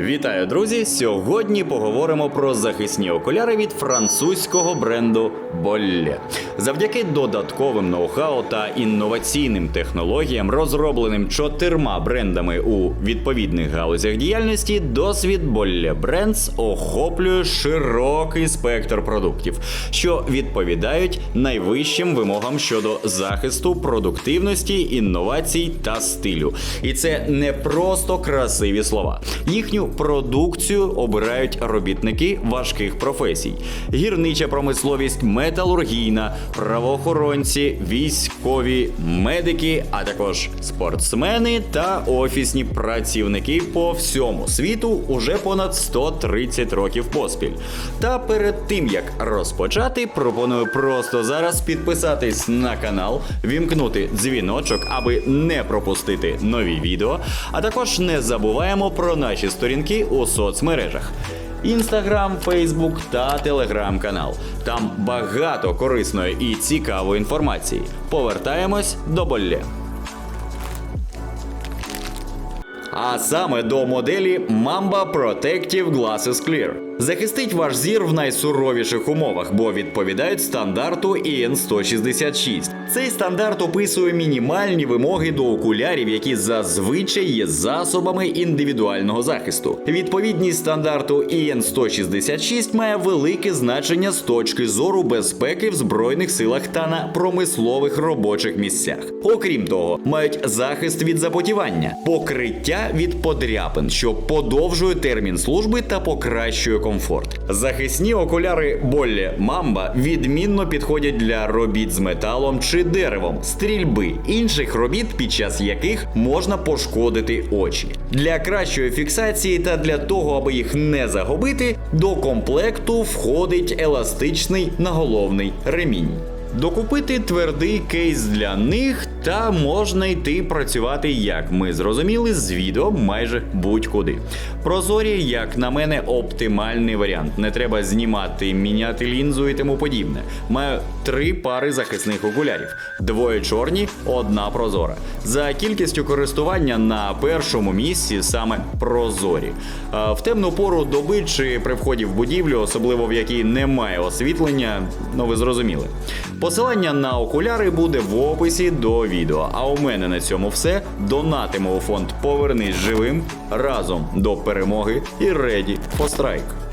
Вітаю, друзі! Сьогодні поговоримо про захисні окуляри від французького бренду Bolle. Завдяки додатковим ноу-хау та інноваційним технологіям, розробленим чотирма брендами у відповідних галузях діяльності, досвід Bolle Brands охоплює широкий спектр продуктів, що відповідають найвищим вимогам щодо захисту, продуктивності, інновацій та стилю. І це не просто красиві слова. Їхню продукцію обирають робітники важких професій: гірнича промисловість, металургійна, правоохоронці, військові, медики, а також спортсмени та офісні працівники по всьому світу уже понад 130 років поспіль. Та перед тим як розпочати, пропоную просто зараз підписатись на канал, вімкнути дзвіночок, аби не пропустити нові відео. А також не забуваємо про наші сторінки у соцмережах. Інстаграм, Фейсбук та Телеграм-канал. Там багато корисної і цікавої інформації. Повертаємось до болле. А саме до моделі Mamba Protective Glasses Clear. Захистить ваш зір в найсуровіших умовах, бо відповідають стандарту EN 166. Цей стандарт описує мінімальні вимоги до окулярів, які зазвичай є засобами індивідуального захисту. Відповідність стандарту EN 166 має велике значення з точки зору безпеки в збройних силах та на промислових робочих місцях. Окрім того, мають захист від запотівання, покриття від подряпин, що подовжує термін служби та покращує комфорт. Захисні окуляри Болле Мамба відмінно підходять для робіт з металом чи деревом, стрільби, інших робіт, під час яких можна пошкодити очі. Для кращої фіксації та для того, аби їх не загубити, до комплекту входить еластичний наголовний ремінь. Докупити твердий кейс для них, та можна йти працювати, як ми зрозуміли, з відео майже будь-куди. Прозорі, як на мене, оптимальний варіант. Не треба знімати, міняти лінзу і тому подібне. Маю три пари захисних окулярів: двоє чорні, одна прозора. За кількістю користування на першому місці саме прозорі. В темну пору доби чи при вході в будівлю, особливо в якій немає освітлення, ну ви зрозуміли. Посилання на окуляри буде в описі до відео. А у мене на цьому все. Донатимо у фонд Повернись живим разом до перемоги і реді по страйк.